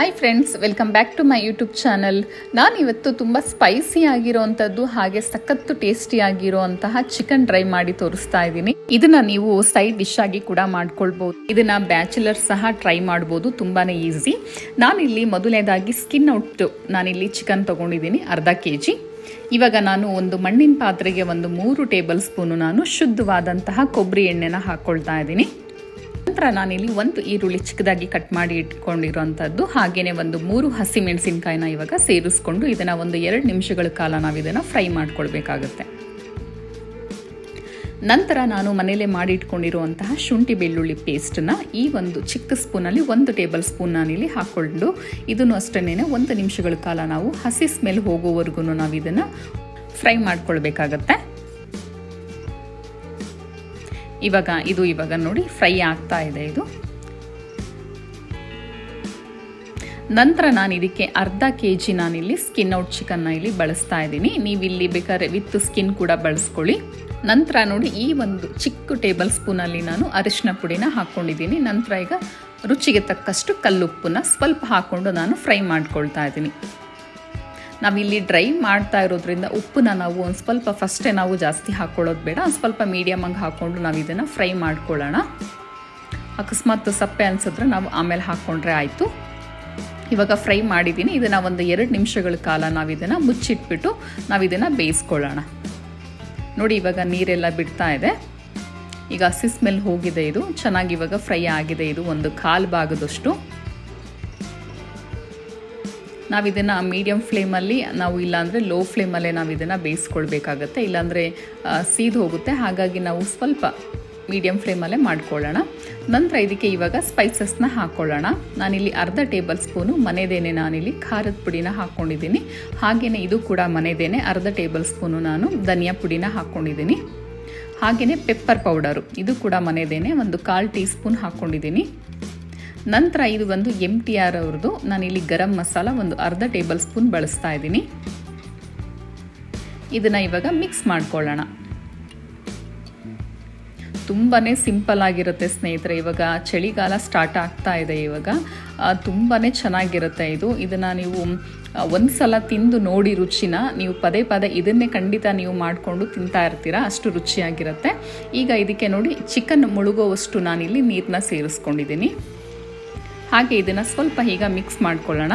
Hi friends welcome back to my YouTube channel ನಾನು ಇವತ್ತು ತುಂಬ ಸ್ಪೈಸಿ ಆಗಿರೋವಂಥದ್ದು ಹಾಗೆ ಸಖತ್ತು ಟೇಸ್ಟಿ ಆಗಿರೋಂತಹ ಚಿಕನ್ ಡ್ರೈ ಮಾಡಿ ತೋರಿಸ್ತಾ ಇದ್ದೀನಿ. ಇದನ್ನ ನೀವು ಸೈಡ್ ಡಿಶ್ ಆಗಿ ಕೂಡ ಮಾಡ್ಕೊಳ್ಬೋದು. ಇದನ್ನ ಬ್ಯಾಚುಲರ್ ಸಹ ಟ್ರೈ ಮಾಡ್ಬೋದು, ತುಂಬಾನೇ ಈಸಿ ನಾನಿಲ್ಲಿ ಮೊದಲನೇದಾಗಿ ಸ್ಕಿನ್ ಔಟ್ ನಾನಿಲ್ಲಿ ಚಿಕನ್ ತಗೊಂಡಿದ್ದೀನಿ, ಅರ್ಧ ಕೆ ಜಿ ಇವಾಗ ನಾನು ಒಂದು ಮಣ್ಣಿನ ಪಾತ್ರೆಗೆ ಒಂದು ಮೂರು ಟೇಬಲ್ ಸ್ಪೂನು ನಾನು ಶುದ್ಧವಾದಂತಹ ಕೊಬ್ಬರಿ ಎಣ್ಣೆನ ಹಾಕ್ಕೊಳ್ತಾ ಇದ್ದೀನಿ. ನಂತರ ನಾನಿಲ್ಲಿ ಒಂದು ಈರುಳ್ಳಿ ಚಿಕ್ಕದಾಗಿ ಕಟ್ ಮಾಡಿ ಇಟ್ಕೊಂಡಿರುವಂಥದ್ದು ಹಾಗೆಯೇ ಒಂದು ಮೂರು ಹಸಿ ಮೆಣಸಿನಕಾಯಿನ ಇವಾಗ ಸೇರಿಸ್ಕೊಂಡು ಇದನ್ನು ಒಂದು ಎರಡು ನಿಮಿಷಗಳ ಕಾಲ ನಾವು ಇದನ್ನು ಫ್ರೈ ಮಾಡ್ಕೊಳ್ಬೇಕಾಗತ್ತೆ. ನಂತರ ನಾನು ಮನೆಯಲ್ಲೇ ಮಾಡಿ ಇಟ್ಕೊಂಡಿರುವಂತಹ ಶುಂಠಿ ಬೆಳ್ಳುಳ್ಳಿ ಪೇಸ್ಟನ್ನ ಈ ಒಂದು ಚಿಕ್ಕ ಸ್ಪೂನಲ್ಲಿ ಒಂದು ಟೇಬಲ್ ಸ್ಪೂನ್ ನಾನಿಲ್ಲಿ ಹಾಕ್ಕೊಂಡು, ಇದನ್ನು ಅಷ್ಟನ್ನೇ ಒಂದು ನಿಮಿಷಗಳ ಕಾಲ ನಾವು ಹಸಿ ಸ್ಮೆಲ್ ಹೋಗೋವರೆಗೂ ನಾವು ಇದನ್ನು ಫ್ರೈ ಮಾಡ್ಕೊಳ್ಬೇಕಾಗತ್ತೆ. ಇವಾಗ ಇದು ಇವಾಗ ನೋಡಿ ಫ್ರೈ ಆಗ್ತಾ ಇದೆ ಇದು. ನಂತರ ನಾನು ಇದಕ್ಕೆ ಅರ್ಧ ಕೆ ಜಿ ನಾನಿಲ್ಲಿ ಸ್ಕಿನ್ ಔಟ್ ಚಿಕನ್ನ ಇಲ್ಲಿ ಬಳಸ್ತಾ ಇದ್ದೀನಿ. ನೀವು ಇಲ್ಲಿ ಬೇಕಾದ್ರೆ ವಿತ್ ಸ್ಕಿನ್ ಕೂಡ ಬಳಸ್ಕೊಳ್ಳಿ. ನಂತರ ನೋಡಿ ಈ ಒಂದು ಚಿಕ್ಕ ಟೇಬಲ್ ಸ್ಪೂನಲ್ಲಿ ನಾನು ಅರಿಶಿನ ಪುಡಿನ ಹಾಕ್ಕೊಂಡಿದ್ದೀನಿ ನಂತರ ಈಗ ರುಚಿಗೆ ತಕ್ಕಷ್ಟು ಕಲ್ಲುಪ್ಪನ್ನ ಸ್ವಲ್ಪ ಹಾಕ್ಕೊಂಡು ನಾನು ಫ್ರೈ ಮಾಡ್ಕೊಳ್ತಾ ಇದ್ದೀನಿ. ನಾವಿಲ್ಲಿ ಡ್ರೈ ಮಾಡ್ತಾ ಇರೋದ್ರಿಂದ ಉಪ್ಪನ್ನ ನಾವು ಒಂದು ಸ್ವಲ್ಪ ಫಸ್ಟೇ ನಾವು ಜಾಸ್ತಿ ಹಾಕ್ಕೊಳ್ಳೋದು ಬೇಡ. ಒಂದು ಸ್ವಲ್ಪ ಮೀಡಿಯಮಾಗಿ ಹಾಕ್ಕೊಂಡು ನಾವು ಇದನ್ನು ಫ್ರೈ ಮಾಡ್ಕೊಳ್ಳೋಣ. ಅಕಸ್ಮಾತ್ ಸಪ್ಪೆ ಅನಿಸಿದ್ರೆ ನಾವು ಆಮೇಲೆ ಹಾಕ್ಕೊಂಡ್ರೆ ಆಯಿತು. ಇವಾಗ ಫ್ರೈ ಮಾಡಿದ್ದೀನಿ ಇದನ್ನು ಒಂದು ಎರಡು ನಿಮಿಷಗಳ ಕಾಲ ನಾವು ಇದನ್ನು ಮುಚ್ಚಿಟ್ಬಿಟ್ಟು ನಾವು ಇದನ್ನು ಬೇಯಿಸ್ಕೊಳ್ಳೋಣ. ನೋಡಿ ಇವಾಗ ನೀರೆಲ್ಲ ಬಿಡ್ತಾ ಇದೆ. ಈಗ ಹಸಿ ಸ್ಮೆಲ್ ಹೋಗಿದೆ ಇದು. ಚೆನ್ನಾಗಿ ಇವಾಗ ಫ್ರೈ ಆಗಿದೆ ಇದು. ಒಂದು ಕಾಲು ಭಾಗದಷ್ಟು ನಾವು ಇದನ್ನು ಮೀಡಿಯಮ್ ಫ್ಲೇಮಲ್ಲಿ ನಾವು ಇಲ್ಲಾಂದರೆ ಲೋ ಫ್ಲೇಮಲ್ಲೇ ನಾವು ಇದನ್ನು ಬೇಯಿಸ್ಕೊಳ್ಬೇಕಾಗತ್ತೆ. ಇಲ್ಲಾಂದರೆ ಸೀದು ಹೋಗುತ್ತೆ. ಹಾಗಾಗಿ ನಾವು ಸ್ವಲ್ಪ ಮೀಡಿಯಮ್ ಫ್ಲೇಮಲ್ಲೇ ಮಾಡ್ಕೊಳ್ಳೋಣ. ನಂತರ ಇದಕ್ಕೆ ಇವಾಗ ಸ್ಪೈಸಸ್ನ ಹಾಕ್ಕೊಳ್ಳೋಣ ನಾನಿಲ್ಲಿ ಅರ್ಧ ಟೇಬಲ್ ಸ್ಪೂನು ಮನೆದೇನೆ ನಾನಿಲ್ಲಿ ಖಾರದ ಪುಡಿನ ಹಾಕ್ಕೊಂಡಿದ್ದೀನಿ. ಹಾಗೆಯೇ ಇದು ಕೂಡ ಮನೆದೇನೆ ಅರ್ಧ ಟೇಬಲ್ ಸ್ಪೂನು ನಾನು ಧನಿಯಾ ಪುಡಿನ ಹಾಕ್ಕೊಂಡಿದ್ದೀನಿ. ಹಾಗೆಯೇ ಪೆಪ್ಪರ್ ಪೌಡರು ಇದು ಕೂಡ ಮನೆದೇನೆ ಒಂದು ಕಾಲು ಟೀ ಸ್ಪೂನ್ ಹಾಕ್ಕೊಂಡಿದ್ದೀನಿ. ನಂತರ ಇದು ಬಂದು ಎಂ ಟಿ ಆರ್ ಅವ್ರದ್ದು. ನಾನಿಲ್ಲಿ ಗರಂ ಮಸಾಲ ಒಂದು ಅರ್ಧ ಟೇಬಲ್ ಸ್ಪೂನ್ ಬಳಸ್ತಾ ಇದ್ದೀನಿ. ಇದನ್ನು ಇವಾಗ ಮಿಕ್ಸ್ ಮಾಡ್ಕೊಳ್ಳೋಣ. ತುಂಬಾ ಸಿಂಪಲ್ ಆಗಿರುತ್ತೆ ಸ್ನೇಹಿತರೆ, ಇವಾಗ ಚಳಿಗಾಲ ಸ್ಟಾರ್ಟ್ ಆಗ್ತಾ ಇದೆ ಇವಾಗ. ತುಂಬಾ ಚೆನ್ನಾಗಿರುತ್ತೆ ಇದು. ಇದನ್ನು ನೀವು ಒಂದು ಸಲ ತಿಂದು ನೋಡಿ ರುಚಿನ, ನೀವು ಪದೇ ಪದೇ ಇದನ್ನೇ ಖಂಡಿತ ನೀವು ಮಾಡಿಕೊಂಡು ತಿಂತಾ ಇರ್ತೀರಾ, ಅಷ್ಟು ರುಚಿಯಾಗಿರುತ್ತೆ. ಈಗ ಇದಕ್ಕೆ ನೋಡಿ ಚಿಕನ್ ಮುಳುಗೋವಷ್ಟು ನಾನಿಲ್ಲಿ ನೀರನ್ನ ಸೇರಿಸ್ಕೊಂಡಿದ್ದೀನಿ. ಹಾಗೆ ಇದನ್ನು ಸ್ವಲ್ಪ ಈಗ ಮಿಕ್ಸ್ ಮಾಡ್ಕೊಳ್ಳೋಣ.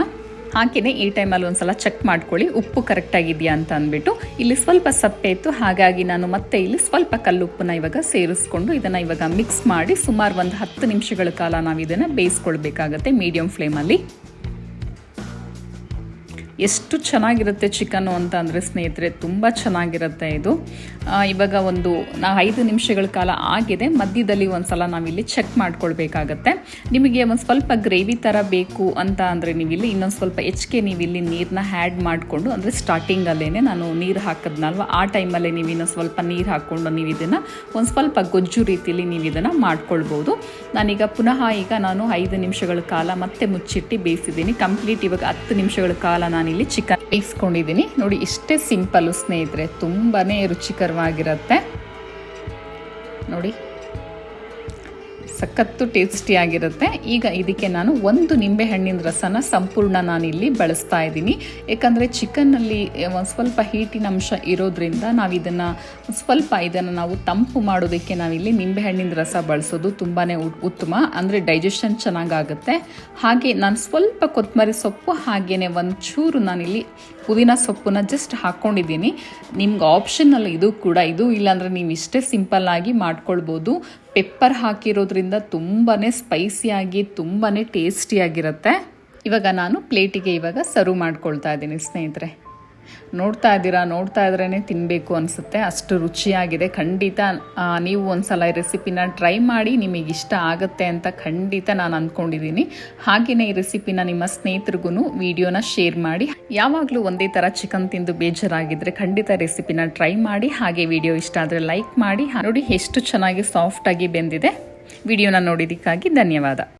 ಹಾಗೆಯೇ ಈ ಟೈಮಲ್ಲಿ ಒಂದು ಸಲ ಚೆಕ್ ಮಾಡ್ಕೊಳ್ಳಿ, ಉಪ್ಪು ಕರೆಕ್ಟಾಗಿದೆಯಾ ಅಂತ ಅಂದ್ಬಿಟ್ಟು. ಇಲ್ಲಿ ಸ್ವಲ್ಪ ಸಪ್ಪೆ ಇತ್ತು, ಹಾಗಾಗಿ ನಾನು ಮತ್ತೆ ಇಲ್ಲಿ ಸ್ವಲ್ಪ ಕಲ್ಲುಪ್ಪನ್ನ ಇವಾಗ ಸೇರಿಸ್ಕೊಂಡು ಇದನ್ನು ಇವಾಗ ಮಿಕ್ಸ್ ಮಾಡಿ ಸುಮಾರು ಒಂದು ಹತ್ತು ನಿಮಿಷಗಳ ಕಾಲ ನಾವು ಇದನ್ನು ಬೇಯಿಸ್ಕೊಳ್ಬೇಕಾಗತ್ತೆ ಮೀಡಿಯಂ ಫ್ಲೇಮಲ್ಲಿ ಎಷ್ಟು ಚೆನ್ನಾಗಿರುತ್ತೆ ಚಿಕನು ಅಂತ ಅಂದರೆ ಸ್ನೇಹಿತರೆ, ತುಂಬ ಚೆನ್ನಾಗಿರುತ್ತೆ ಇದು. ಇವಾಗ ಒಂದು, ನಾ ಐದು ನಿಮಿಷಗಳ ಕಾಲ ಆಗಿದೆ, ಮಧ್ಯದಲ್ಲಿ ಒಂದು ಸಲ ನಾವಿಲ್ಲಿ ಚೆಕ್ ಮಾಡ್ಕೊಳ್ಬೇಕಾಗತ್ತೆ. ನಿಮಗೆ ಒಂದು ಸ್ವಲ್ಪ ಗ್ರೇವಿ ಥರ ಬೇಕು ಅಂತ ಅಂದರೆ ನೀವಿಲ್ಲಿ ಇನ್ನೊಂದು ಸ್ವಲ್ಪ ಹೆಚ್ಚಿಗೆ ನೀವಿಲ್ಲಿ ನೀರನ್ನ ಹ್ಯಾಡ್ ಮಾಡಿಕೊಂಡು, ಅಂದರೆ ಸ್ಟಾರ್ಟಿಂಗಲ್ಲೇ ನಾನು ನೀರು ಹಾಕಿದ್ನಲ್ವ, ಆ ಟೈಮಲ್ಲೇ ನೀವು ಇನ್ನೊಂದು ಸ್ವಲ್ಪ ನೀರು ಹಾಕ್ಕೊಂಡು ನೀವು ಇದನ್ನು ಒಂದು ಸ್ವಲ್ಪ ಗೊಜ್ಜು ರೀತಿಯಲ್ಲಿ ನೀವು ಇದನ್ನು ಮಾಡ್ಕೊಳ್ಬೋದು. ನಾನೀಗ ಪುನಃ ಈಗ ನಾನು ಐದು ನಿಮಿಷಗಳ ಕಾಲ ಮತ್ತೆ ಮುಚ್ಚಿಟ್ಟು ಬೇಯಿಸಿದ್ದೀನಿ. ಕಂಪ್ಲೀಟ್ ಇವಾಗ ಹತ್ತು ನಿಮಿಷಗಳ ಕಾಲ ನಾನು ನಾನಿಲ್ಲಿ ಚಿಕನ್ ಬೇಯಿಸ್ಕೊಂಡಿದ್ದೀನಿ. ನೋಡಿ ಇಷ್ಟೇ ಸಿಂಪಲ್ಲು ಸ್ನೇಹಿತರೆ ತುಂಬಾ ರುಚಿಕರವಾಗಿರುತ್ತೆ. ನೋಡಿ. ಸಖತ್ತು ಟೇಸ್ಟಿಯಾಗಿರುತ್ತೆ ಈಗ ಇದಕ್ಕೆ ನಾನು ಒಂದು ನಿಂಬೆ ಹಣ್ಣಿನ ರಸನ ಸಂಪೂರ್ಣ ನಾನಿಲ್ಲಿ ಬಳಸ್ತಾ ಇದ್ದೀನಿ. ಯಾಕಂದರೆ ಚಿಕನ್ನಲ್ಲಿ ಒಂದು ಸ್ವಲ್ಪ ಹೀಟಿನ ಅಂಶ ಇರೋದ್ರಿಂದ ನಾವು ಇದನ್ನು ಸ್ವಲ್ಪ ಇದನ್ನು ನಾವು ತಂಪು ಮಾಡೋದಕ್ಕೆ ನಾವಿಲ್ಲಿ ನಿಂಬೆ ಹಣ್ಣಿನ ರಸ ಬಳಸೋದು ತುಂಬಾ ಉತ್ತಮ. ಅಂದರೆ ಡೈಜೆಷನ್ ಚೆನ್ನಾಗಾಗುತ್ತೆ. ಹಾಗೆ ನಾನು ಸ್ವಲ್ಪ ಕೊತ್ತಂಬರಿ ಸೊಪ್ಪು ಹಾಗೆಯೇ ಒಂಚೂರು ನಾನಿಲ್ಲಿ ಪುದೀನ ಸೊಪ್ಪನ್ನ ಜಸ್ಟ್ ಹಾಕ್ಕೊಂಡಿದ್ದೀನಿ ನಿಮ್ಗೆ ಆಪ್ಷನಲ್ಲಿ ಇದು ಕೂಡ, ಇದು ಇಲ್ಲಾಂದರೆ ನೀವು ಇಷ್ಟೇ ಸಿಂಪಲ್ಲಾಗಿ ಮಾಡ್ಕೊಳ್ಬೋದು. ಪೆಪ್ಪರ್ ಹಾಕಿರೋದ್ರಿಂದ ತುಂಬಾ ಸ್ಪೈಸಿಯಾಗಿ ತುಂಬಾ ಟೇಸ್ಟಿಯಾಗಿರುತ್ತೆ ಇವಾಗ ನಾನು ಪ್ಲೇಟಿಗೆ ಇವಾಗ ಸರ್ವ್ ಮಾಡ್ಕೊಳ್ತಾ ಇದ್ದೀನಿ ಸ್ನೇಹಿತರೆ. ನೋಡ್ತಾ ಇದ್ದೀರಾ? ನೋಡ್ತಾ ಇದ್ರೇ ತಿನ್ನಬೇಕು ಅನಿಸುತ್ತೆ. ಅಷ್ಟು ರುಚಿಯಾಗಿದೆ. ಖಂಡಿತ ನೀವು ಒಂದು ಸಲ ರೆಸಿಪಿನ ಟ್ರೈ ಮಾಡಿ ನಿಮಗೆ ಇಷ್ಟ ಆಗುತ್ತೆ ಅಂತ ಖಂಡಿತ ನಾನು ಅಂದ್ಕೊಂಡಿದ್ದೀನಿ ಹಾಗೆಯೇ ಈ ರೆಸಿಪಿನ ನಿಮ್ಮ ಸ್ನೇಹಿತರಿಗೂ ವಿಡಿಯೋನ ಶೇರ್ ಮಾಡಿ. ಯಾವಾಗಲೂ ಒಂದೇ ಥರ ಚಿಕನ್ ತಿಂದು ಬೇಜಾರಾಗಿದ್ದರೆ ಖಂಡಿತ ರೆಸಿಪಿನ ಟ್ರೈ ಮಾಡಿ. ಹಾಗೆ ವಿಡಿಯೋ ಇಷ್ಟ ಆದರೆ ಲೈಕ್ ಮಾಡಿ. ನೋಡಿ ಎಷ್ಟು ಚೆನ್ನಾಗಿ ಸಾಫ್ಟಾಗಿ ಬೆಂದಿದೆ. ವಿಡಿಯೋನ ನೋಡಿದ್ದಕ್ಕಾಗಿ ಧನ್ಯವಾದ.